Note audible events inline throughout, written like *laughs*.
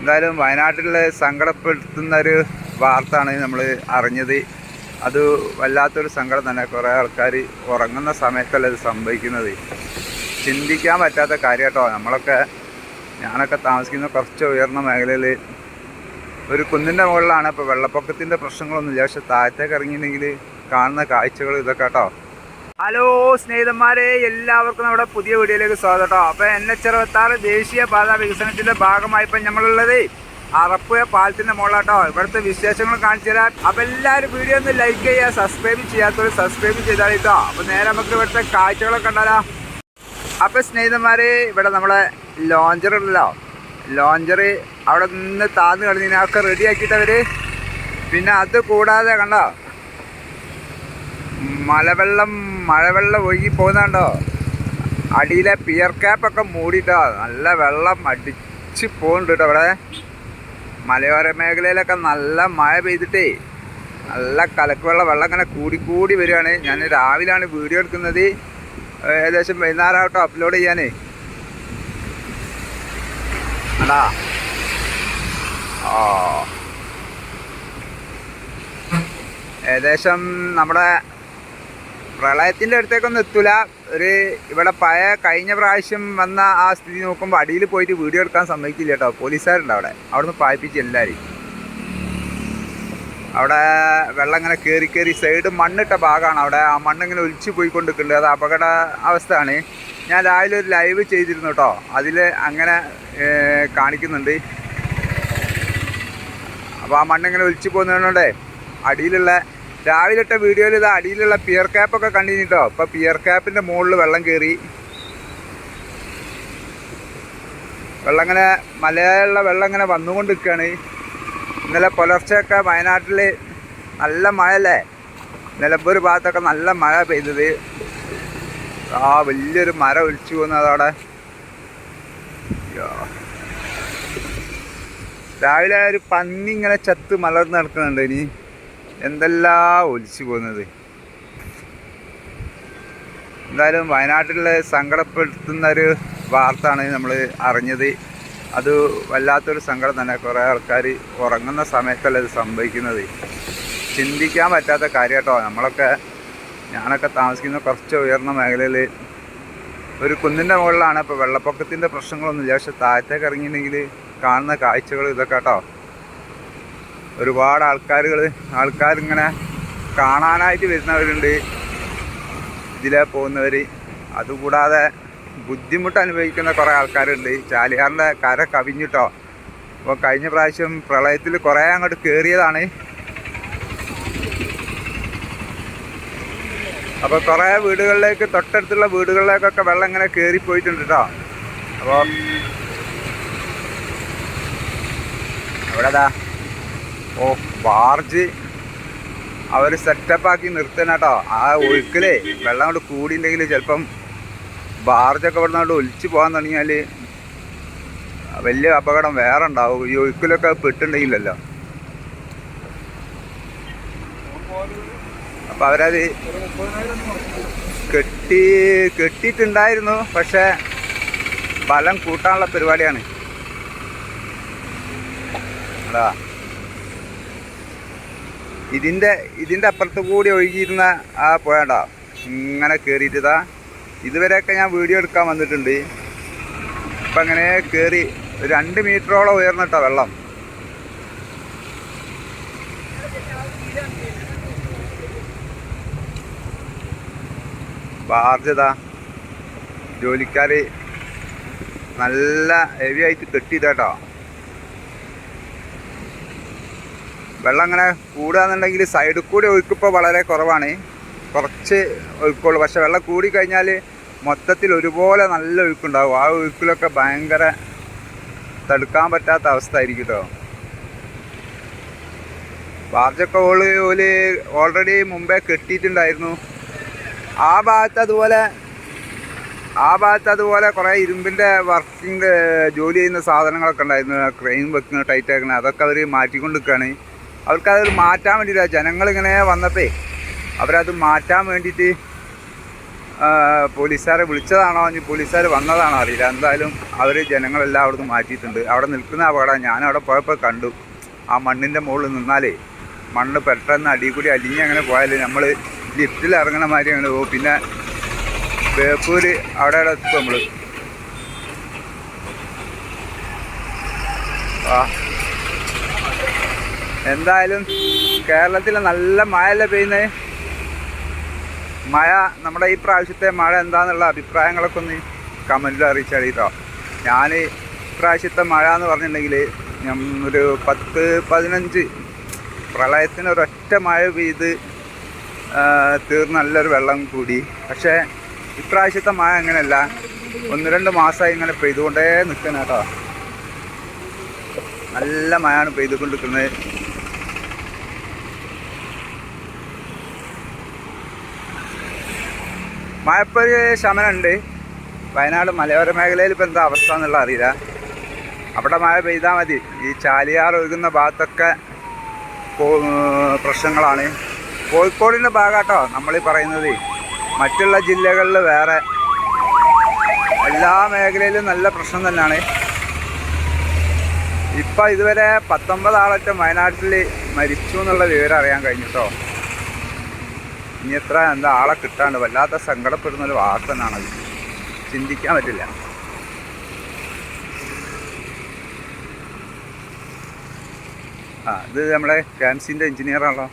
എന്തായാലും വയനാട്ടിലെ സങ്കടപ്പെടുത്തുന്ന ഒരു വാർത്താണ് നമ്മൾ അറിഞ്ഞത്. അത് വല്ലാത്തൊരു സങ്കടം തന്നെ. കുറേ ആൾക്കാർ ഉറങ്ങുന്ന സമയത്തല്ല ഇത് സംഭവിക്കുന്നത്. ചിന്തിക്കാൻ പറ്റാത്ത കാര്യം കേട്ടോ നമ്മളൊക്കെ ഞാനൊക്കെ താമസിക്കുന്ന കുറച്ച് ഉയർന്ന മേഖലയിൽ ഒരു കുന്നിന്റെ മുകളിലാണ്. ഇപ്പോൾ വെള്ളപ്പൊക്കത്തിന്റെ പ്രശ്നങ്ങളൊന്നുമില്ല. പക്ഷെ താഴത്തേക്ക് ഇറങ്ങിയിട്ടുണ്ടെങ്കിൽ കാണുന്ന കാഴ്ചകൾ ഇതൊക്കെ കേട്ടോ ഹലോ സ്നേഹിതന്മാരെ എല്ലാവർക്കും നമ്മുടെ പുതിയ വീഡിയോയിലേക്ക് സ്വാഗതം അപ്പോൾ എൻ എച്ച് ദേശീയ പാത വികസനത്തിന്റെ ഭാഗമായി ഇപ്പം നമ്മളുള്ളത് അറപ്പുഴ പാലത്തിന്റെ മുകളിലാട്ടോ. ഇവിടുത്തെ വിശേഷങ്ങൾ കാണിച്ചു തരാം അപ്പോൾ എല്ലാവരും വീഡിയോ ഒന്ന് ലൈക്ക് ചെയ്യുക സബ്സ്ക്രൈബ് ചെയ്യാത്തവർ സബ്സ്ക്രൈബ് ചെയ്താൽ കേട്ടോ. അപ്പോൾ നേരെ നമുക്ക് ഇവിടുത്തെ കാഴ്ചകളൊക്കെ കണ്ടാലോ. അപ്പോൾ സ്നേഹിതന്മാരെ ഇവിടെ നമ്മളെ ലോഞ്ചർ ഉണ്ടല്ലോ. ലോഞ്ചർ അവിടെ നിന്ന് താന്ന് കളഞ്ഞതിനൊക്കെ റെഡി ആക്കിയിട്ടവർ പിന്നെ അത് കൂടാതെ കണ്ടോ മലവെള്ളം മഴവെള്ളം ഒഴുകി പോകുന്നുണ്ടോ? അടിയിലെ പിയർ ക്യാപ്പൊക്കെ മൂടിയിട്ടോ? നല്ല വെള്ളം അടിച്ച് പോകുന്നുണ്ട് കേട്ടോ അവിടെ. മലയോര മേഖലയിലൊക്കെ നല്ല മഴ പെയ്തിട്ടേ. നല്ല കലക്കുവെള്ള വെള്ളം ഇങ്ങനെ കൂടി കൂടി വരികയാണ്. ഞാൻ രാവിലെയാണ് വീഡിയോ എടുക്കുന്നത്. ഏകദേശം വൈകുന്നേരമാട്ടോ അപ്ലോഡ് ചെയ്യാനേ. അടാ ആ. ഏകദേശം നമ്മുടെ പ്രളയത്തിന്റെ അടുത്തേക്കൊന്നും എത്തൂല. ഒരു ഇവിടെ പഴയ കഴിഞ്ഞ പ്രാവശ്യം വന്ന ആ സ്ഥിതി നോക്കുമ്പോൾ അടിയിൽ പോയിട്ട് വീഡിയോ എടുക്കാൻ സമ്മതിക്കില്ല കേട്ടോ. പോലീസുകാരുണ്ട് അവിടെ. അവിടെ നിന്ന് പായിപ്പിച്ച് എല്ലാവരും അവിടെ വെള്ളം ഇങ്ങനെ കയറി കയറി സൈഡ് മണ്ണിട്ട ഭാഗമാണ് അവിടെ. ആ മണ്ണിങ്ങനെ ഒലിച്ചു പോയിക്കൊണ്ടിരിക്കുന്നുണ്ട്. അത് അപകട അവസ്ഥയാണ്. ഞാൻ രാവിലെ ഒരു ലൈവ് ചെയ്തിരുന്നു കേട്ടോ. അതിൽ അങ്ങനെ കാണിക്കുന്നുണ്ട്. അപ്പോൾ ആ മണ്ണിങ്ങനെ ഒലിച്ചു പോകുന്നതുകൊണ്ടേ അടിയിലുള്ള രാവിലെ ഇട്ട വീഡിയോയിൽ ഇത് അടിയിലുള്ള പിയർ ക്യാപ്പൊക്കെ കണ്ടിട്ടോ ഇപ്പം പിയർ ക്യാപ്പിന്റെ മുകളിൽ വെള്ളം കയറി വെള്ളം ഇങ്ങനെ മലയുള്ള വെള്ളം ഇങ്ങനെ വന്നുകൊണ്ട് നിൽക്കുകയാണ് ഇന്നലെ പുലർച്ചെയൊക്കെ വയനാട്ടിൽ നല്ല മഴയല്ലേ? നിലമ്പൂർ ഭാഗത്തൊക്കെ നല്ല മഴ പെയ്തത്. ആ വലിയൊരു മരം ഒലിച്ചു പോകുന്നത് അവിടെ രാവിലെ ഒരു പന്നി ഇങ്ങനെ ചത്ത് മലർന്ന് നടക്കുന്നുണ്ട് ഇനി. എന്തെല്ലാം ഒലിച്ചു പോകുന്നത്? എന്തായാലും വയനാട്ടിലെ സങ്കടപ്പെടുത്തുന്ന ഒരു വാർത്താണ് നമ്മൾ അറിഞ്ഞത്. അത് വല്ലാത്തൊരു സങ്കടം തന്നെ. കുറേ ആൾക്കാർ ഉറങ്ങുന്ന സമയത്തല്ല ഇത് സംഭവിക്കുന്നത്. ചിന്തിക്കാൻ പറ്റാത്ത കാര്യം കേട്ടോ നമ്മളൊക്കെ ഞാനൊക്കെ താമസിക്കുന്ന കുറച്ച് ഉയർന്ന മേഖലയിൽ ഒരു കുന്നിന്റെ മുകളിലാണ്. ഇപ്പോൾ വെള്ളപ്പൊക്കത്തിന്റെ പ്രശ്നങ്ങളൊന്നുമില്ല. പക്ഷെ താഴത്തേക്ക് ഇറങ്ങിയിട്ടുണ്ടെങ്കിൽ കാണുന്ന കാഴ്ചകൾ ഇതൊക്കെ കേട്ടോ ഒരുപാട് ആൾക്കാരുകൾ ആൾക്കാരിങ്ങനെ കാണാനായിട്ട് വരുന്നവരുണ്ട്. ഇതിലെ പോകുന്നവർ അതുകൂടാതെ ബുദ്ധിമുട്ട് അനുഭവിക്കുന്ന കുറേ ആൾക്കാരുണ്ട്. ചാലിയാറിന്റെ കര കവിഞ്ഞിട്ടോ. അപ്പോൾ കഴിഞ്ഞ പ്രാവശ്യം പ്രളയത്തിൽ കുറേ അങ്ങോട്ട് കയറിയതാണ് അപ്പോൾ കുറേ വീടുകളിലേക്ക് തൊട്ടടുത്തുള്ള വീടുകളിലേക്കൊക്കെ വെള്ളം ഇങ്ങനെ കയറിപ്പോയിട്ടുണ്ട് കേട്ടോ അപ്പോൾ അവിടെതാ ഓ ബാർജ്. അവർ സെറ്റപ്പാക്കി നിർത്തണം കേട്ടോ ആ ഒഴുക്കിലേ വെള്ളം കൊണ്ട് കൂടിയിട്ടുണ്ടെങ്കിൽ ചിലപ്പം ബാർജൊക്കെ ഇവിടെ നിന്ന് ഒലിച്ചു പോകാൻ തുടങ്ങിയാൽ വലിയ അപകടം വേറെ ഉണ്ടാവും ഈ ഒഴുക്കിലൊക്കെ പെട്ടുണ്ടെങ്കിലല്ലോ. അപ്പം അവരത് കെട്ടി കെട്ടിയിട്ടുണ്ടായിരുന്നു. പക്ഷേ ബലം കൂട്ടാനുള്ള പരിപാടിയാണ്. അതാ ഇതിന്റെ ഇതിന്റെ അപ്പുറത്ത് കൂടി ഒഴുകിയിരുന്ന ആ പുഴണ്ട ഇങ്ങനെ കയറിയിട്ടതാ ഇതുവരെയൊക്കെ ഞാൻ വീഡിയോ എടുക്കാൻ വന്നിട്ടുണ്ട്. ഇപ്പം അങ്ങനെ കയറി രണ്ട് മീറ്ററോളം ഉയർന്നിട്ടാ വെള്ളം. ബാർജതാ ജോലിക്കാർ നല്ല ഹെവി ആയിട്ട് കെട്ടിയിട്ടോ വെള്ളം അങ്ങനെ കൂടുകയെന്നുണ്ടെങ്കിൽ സൈഡിൽ കൂടി ഒഴുക്കിപ്പോൾ വളരെ കുറവാണ്. കുറച്ച് ഒഴുക്കുള്ളൂ. പക്ഷേ വെള്ളം കൂടിക്കഴിഞ്ഞാൽ മൊത്തത്തിൽ ഒരുപോലെ നല്ല ഒഴുക്കുണ്ടാവും. ആ ഒഴുക്കിലൊക്കെ ഭയങ്കര തടുക്കാൻ പറ്റാത്ത അവസ്ഥ ആയിരിക്കും കേട്ടോ ബാർജൊക്കെ ഓൾ ഓൽ ഓൾറെഡി മുമ്പേ കെട്ടിയിട്ടുണ്ടായിരുന്നു. ആ ഭാഗത്ത് അതുപോലെ ആ ഭാഗത്ത് അതുപോലെ കുറേ ഇരുമ്പിന്റെ വർക്കിംഗ് ജോലി ചെയ്യുന്ന സാധനങ്ങളൊക്കെ ഉണ്ടായിരുന്നു. ക്രെയിൻ വെക്കുന്ന ടൈറ്റ് ആക്കുന്ന അതൊക്കെ അവർ മാറ്റിക്കൊണ്ട് നിൽക്കുകയാണ്. അവർക്കത് മാറ്റാൻ വേണ്ടിയിട്ട് ജനങ്ങളിങ്ങനെ വന്നപ്പേ അവരത് മാറ്റാൻ വേണ്ടിയിട്ട് പോലീസുകാരെ വിളിച്ചതാണോ ഇനി പോലീസുകാർ വന്നതാണോ അറിയില്ല. എന്തായാലും അവർ ജനങ്ങളെല്ലാം അവിടുന്ന് മാറ്റിയിട്ടുണ്ട്. അവിടെ നിൽക്കുന്ന അപകടം ഞാൻ അവിടെ പോയപ്പോൾ കണ്ടു. ആ മണ്ണിന്റെ മുകളിൽ നിന്നാലേ മണ്ണ് പെട്ടെന്ന് അടി കൂടി അലിഞ്ഞ് അങ്ങനെ പോയാൽ നമ്മൾ ലിഫ്റ്റിൽ ഇറങ്ങണ മാതിരി അങ്ങനെ പോകും പിന്നെ ബേപ്പൂര് അവിടെ അവിടെ എത്തും നമ്മൾ ആ എന്തായാലും കേരളത്തിൽ നല്ല മഴയല്ല പെയ്യുന്നത് മഴ നമ്മുടെ ഈ പ്രാവശ്യത്തെ മഴ എന്താന്നുള്ള അഭിപ്രായങ്ങളൊക്കെ ഒന്ന് കമന്റിൽ അറിയിച്ചാൽ കേട്ടോ ഞാൻ ഇപ്രാവശ്യത്തെ മഴ എന്ന് പറഞ്ഞിട്ടുണ്ടെങ്കിൽ ഒരു പത്ത് പതിനഞ്ച് പ്രളയത്തിന് ഒരൊറ്റ മഴ പെയ്ത് തീർന്ന് നല്ലൊരു വെള്ളം കൂടി. പക്ഷേ ഇപ്രാവശ്യത്തെ മഴ അങ്ങനെയല്ല. ഒന്ന് രണ്ട് മാസമായി ഇങ്ങനെ പെയ്തുകൊണ്ടേ നിൽക്കുന്ന കേട്ടോ നല്ല മഴയാണ് പെയ്തുകൊണ്ടിരിക്കുന്നത്. മഴപ്പൊരു ശമനമുണ്ട് വയനാട് മലയോര മേഖലയിൽ ഇപ്പം എന്താ അവസ്ഥ എന്നുള്ള അറിയില്ല. അവിടെ മഴ പെയ്താൽ മതി. ഈ ചാലിയാർ ഒഴുകുന്ന ഭാഗത്തൊക്കെ പ്രശ്നങ്ങളാണ്. കോഴിക്കോടിന്റെ ഭാഗമാട്ടോ നമ്മൾ പറയുന്നത്. മറ്റുള്ള ജില്ലകളിൽ വേറെ എല്ലാ മേഖലയിലും നല്ല പ്രശ്നം തന്നെയാണ്. ഇപ്പം ഇതുവരെ പത്തൊമ്പത് ആളറ്റം വയനാട്ടിൽ മരിച്ചു എന്നുള്ള വിവരം അറിയാൻ കഴിഞ്ഞിട്ടോ ഇനി എത്ര എന്താ ആളെ കിട്ടാണ്ട് വല്ലാത്ത സങ്കടപ്പെടുന്ന ഒരു വാർത്ത ചിന്തിക്കാൻ പറ്റില്ല. ആ ഇത് നമ്മുടെ ക്യാൻസിന്റെ എഞ്ചിനീയറാണല്ലോ.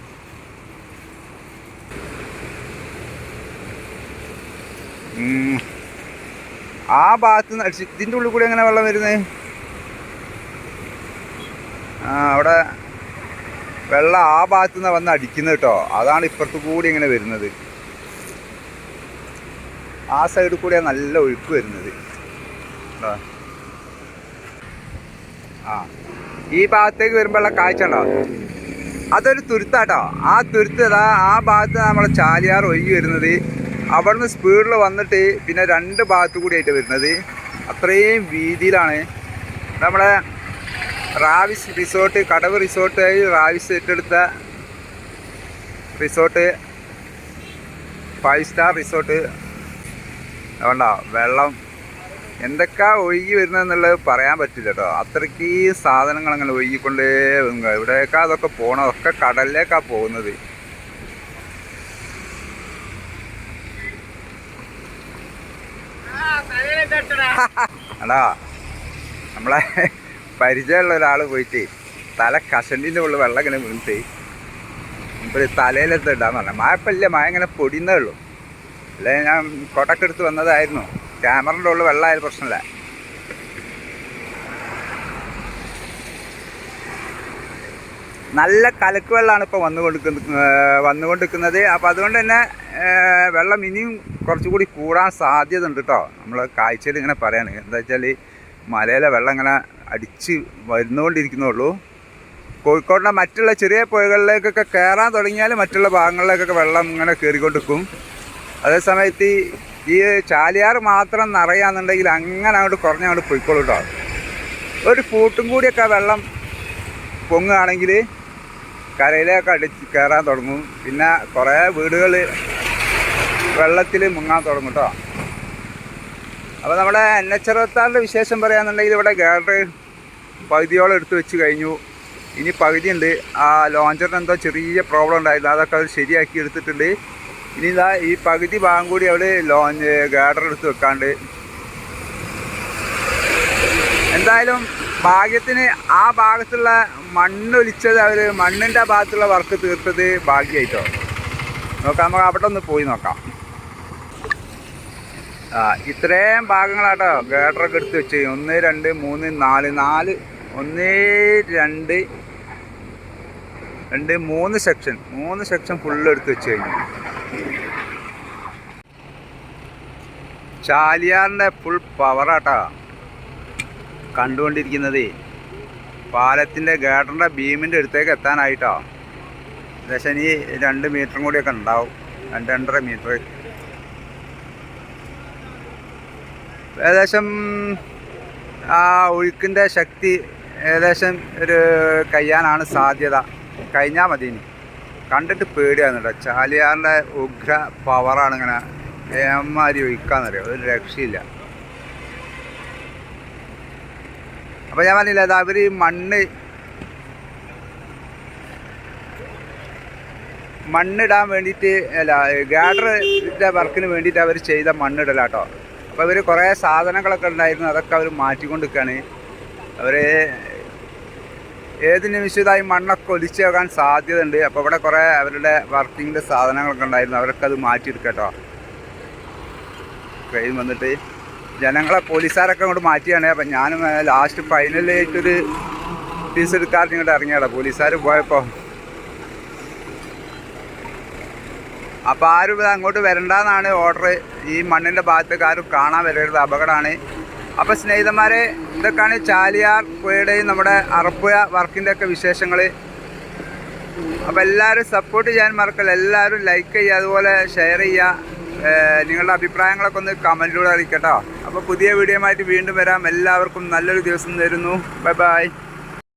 ആ ഭാഗത്ത് നിന്ന് അടിച്ച് ഇതിന്റെ ഉള്ളിൽ കൂടി എങ്ങനെ വെള്ളം വരുന്നത് ആ അവിടെ വെള്ളം ആ ഭാഗത്തു നിന്ന് വന്ന് അടിക്കുന്നത് കേട്ടോ. അതാണ് ഇപ്പുറത്ത് കൂടി ഇങ്ങനെ വരുന്നത്. ആ സൈഡ് കൂടിയാണ് നല്ല ഒഴുക്ക് വരുന്നത്? ആ. ഈ ഭാഗത്തേക്ക് വരുമ്പോഴുള്ള കാഴ്ച ഉണ്ടോ? അതൊരു തുരുത്താട്ടോ. ആ തുരുത്ത് ഇതാ ആ ഭാഗത്ത് നമ്മളെ ചാലിയാർ ഒഴുകി വരുന്നത്. അവിടുന്ന് സ്പീഡിൽ വന്നിട്ട് പിന്നെ രണ്ട് ഭാഗത്തു കൂടിയായിട്ട് വരുന്നത്. അത്രയും വീതിയിലാണ്. നമ്മളെ റാവിസ് റിസോർട്ട് കടവ് റിസോർട്ടായി റാവിസ് ഏറ്റെടുത്ത റിസോർട്ട്. Five star resort. അതുകൊണ്ടാ വെള്ളം എന്തൊക്കെ ഒഴുകി വരുന്നതെന്നുള്ളത് പറയാൻ പറ്റില്ല കേട്ടോ. അത്രയ്ക്ക് സാധനങ്ങൾ അങ്ങനെ ഒഴുകിക്കൊണ്ടേ വരുന്നു ഇവിടെയൊക്കെ അതൊക്കെ പോണതൊക്കെ കടലിലേക്കാ പോകുന്നത്. അടാ *laughs* നമ്മളെ പരിചയമുള്ള ഒരാൾ പോയിട്ട് തല കഷണ്ടിന്റെ ഉള്ളിൽ വെള്ളം ഇങ്ങനെ വീണിട്ട് ഇപ്പോൾ തലയിലെടുത്ത് ഇടാന്ന് പറഞ്ഞു. മഴപ്പല്ല മഴ ഇങ്ങനെ പൊടിയുന്നേ ഉള്ളൂ. അല്ലേ ഞാൻ കൊടക്കെടുത്ത് വന്നതായിരുന്നു. ക്യാമറന്റെ ഉള്ളിൽ വെള്ളമായാലും പ്രശ്നമില്ല. നല്ല കലക്ക് വെള്ളമാണ് ഇപ്പോൾ വന്നുകൊണ്ടിരിക്കുന്നത് വന്നുകൊണ്ടിരിക്കുന്നത് അപ്പോൾ അതുകൊണ്ട് തന്നെ വെള്ളം ഇനിയും കുറച്ചുകൂടി കൂടാൻ സാധ്യത ഉണ്ട് കേട്ടോ. നമ്മൾ കാഴ്ചയിൽ ഇങ്ങനെ പറയാണ്. എന്താ വെച്ചാൽ മലയിലെ വെള്ളം ഇങ്ങനെ അടിച്ച് വരുന്നുകൊണ്ടിരിക്കുന്നുള്ളൂ. കോഴിക്കോടിന്റെ മറ്റുള്ള ചെറിയ പുഴകളിലേക്കൊക്കെ കയറാൻ തുടങ്ങിയാൽ മറ്റുള്ള ഭാഗങ്ങളിലേക്കൊക്കെ വെള്ളം ഇങ്ങനെ കയറിക്കൊണ്ടിരിക്കും. അതേ സമയത്ത് ഈ- ചാലിയാർ മാത്രം നിറയാന്നുണ്ടെങ്കിൽ അങ്ങനെ അങ്ങോട്ട് കുറഞ്ഞങ്ങോട്ട് പോയിക്കോളൂ കേട്ടോ. ഒരു ഫൂട്ടും കൂടിയൊക്കെ വെള്ളം പൊങ്ങുകയാണെങ്കിൽ കരയിലേക്ക് അടിച്ച് കയറാൻ തുടങ്ങും. പിന്നെ കുറേ വീടുകൾ വെള്ളത്തിൽ മുങ്ങാൻ തുടങ്ങും കേട്ടോ. അപ്പോൾ നമ്മുടെ എൻ എച്ച് അറുപത്താറിന്റെ വിശേഷം പറയുകയാണെന്നുണ്ടെങ്കിൽ ഇവിടെ ഗാഡർ പകുതിയോളം എടുത്തു വെച്ച് കഴിഞ്ഞു. ഇനി പകുതി ഉണ്ട് ആ ലോഞ്ചറിന് എന്തോ ചെറിയ പ്രോബ്ലം ഉണ്ടായിരുന്നു. അതൊക്കെ അവർ ശരിയാക്കി എടുത്തിട്ടുണ്ട്. ഇനി ഇതാ ഈ പകുതി ഭാഗം കൂടി അവർ ലോഞ്ച് ഗാഡർ എടുത്ത് വെക്കാണ്ട്. എന്തായാലും ഭാഗ്യത്തിന് ആ ഭാഗത്തുള്ള മണ്ണൊലിച്ചത് അവർ മണ്ണിന്റെ ഭാഗത്തുള്ള വർക്ക് തീർത്തത് ഭാഗ്യമായിട്ടോ നോക്കാം നമുക്ക് അവിടെ ഒന്ന് പോയി നോക്കാം. ആ ഇത്രയും ഭാഗങ്ങളാട്ടോ ഗേഡറൊക്കെ എടുത്ത് വെച്ച്. ഒന്ന് രണ്ട് മൂന്ന് നാല് നാല് ഒന്ന് രണ്ട് രണ്ട് മൂന്ന് സെക്ഷൻ മൂന്ന് സെക്ഷൻ ഫുള്ള് എടുത്ത് വെച്ച് കഴിഞ്ഞു. ചാലിയാറിന്റെ ഫുൾ പവറാട്ടാ കണ്ടുകൊണ്ടിരിക്കുന്നത്. പാലത്തിന്റെ ഗേഡറിന്റെ ബീമിന്റെ അടുത്തേക്ക് എത്താനായിട്ടോ. ഏകദേശം ഇനി രണ്ട് മീറ്ററും കൂടിയൊക്കെ ഉണ്ടാവും. രണ്ട് രണ്ടര മീറ്റർ ഏകദേശം ആ ഒഴുക്കിന്റെ ശക്തി ഏകദേശം ഒരു കഴിയാനാണ് സാധ്യത. കഴിഞ്ഞാൽ മതി ഇനി. കണ്ടിട്ട് പേടിയാണ് കേട്ടോ. ചാലിയാറിന്റെ ഉഗ്ര പവറാണ് ഇങ്ങനെ ഏമാരി ഒഴിക്കാന്നറിയോ ഒരു രക്ഷയില്ല. അപ്പോൾ ഞാൻ പറഞ്ഞില്ല അത് അവർ മണ്ണ് മണ്ണിടാൻ വേണ്ടിയിട്ട് അല്ല ഗാഡറിന്റെ വർക്കിന് വേണ്ടിയിട്ട് അവർ ചെയ്ത മണ്ണിടലാട്ടോ. അപ്പോൾ ഇവർ കുറേ സാധനങ്ങളൊക്കെ ഉണ്ടായിരുന്നു അതൊക്കെ അവർ മാറ്റിക്കൊണ്ടിരിക്കുകയാണ് അവർ ഏത് നിമിഷത്തായി മണ്ണൊക്കെ ഒലിച്ചു പോകാൻ സാധ്യതയുണ്ട്. അപ്പോൾ ഇവിടെ കുറേ അവരുടെ വർക്കിങ്ങിന്റെ സാധനങ്ങളൊക്കെ ഉണ്ടായിരുന്നു അവരൊക്കെ അത് മാറ്റിയെടുക്കട്ടോ ട്രെയിൻ വന്നിട്ട് ജനങ്ങളെ പോലീസുകാരൊക്കെ അങ്ങോട്ട് മാറ്റിയാണ്. അപ്പം ഞാനും ലാസ്റ്റ് ഫൈനലായിട്ടൊരു ഫീസ് എടുക്കാതെ ഇങ്ങോട്ട് ഇറങ്ങിയടാ പോലീസുകാർ പോയപ്പോൾ അപ്പോൾ ആരും ഇത് അങ്ങോട്ട് വരണ്ടെന്നാണ് ഓർഡർ ഈ മണ്ണിന്റെ ഭാഗത്തേക്ക് ആരും കാണാൻ വരരുത്. അപകടമാണ്. അപ്പോൾ സ്നേഹിതന്മാരെ ഇതൊക്കെയാണ് ചാലിയാർ പുഴയുടെയും നമ്മുടെ അറപ്പുഴ വർക്കിന്റെ ഒക്കെ വിശേഷങ്ങൾ അപ്പോൾ എല്ലാവരും സപ്പോർട്ട് ചെയ്യാൻ മറക്കല്ല. എല്ലാവരും ലൈക്ക് ചെയ്യുക അതുപോലെ ഷെയർ ചെയ്യുക. നിങ്ങളുടെ അഭിപ്രായങ്ങളൊക്കെ ഒന്ന് കമന്റിലൂടെ അറിയിക്കട്ടോ. അപ്പോൾ പുതിയ വീഡിയോ ആയിട്ട് വീണ്ടും വരാം. എല്ലാവർക്കും നല്ലൊരു ദിവസം തരുന്നു. Bye bye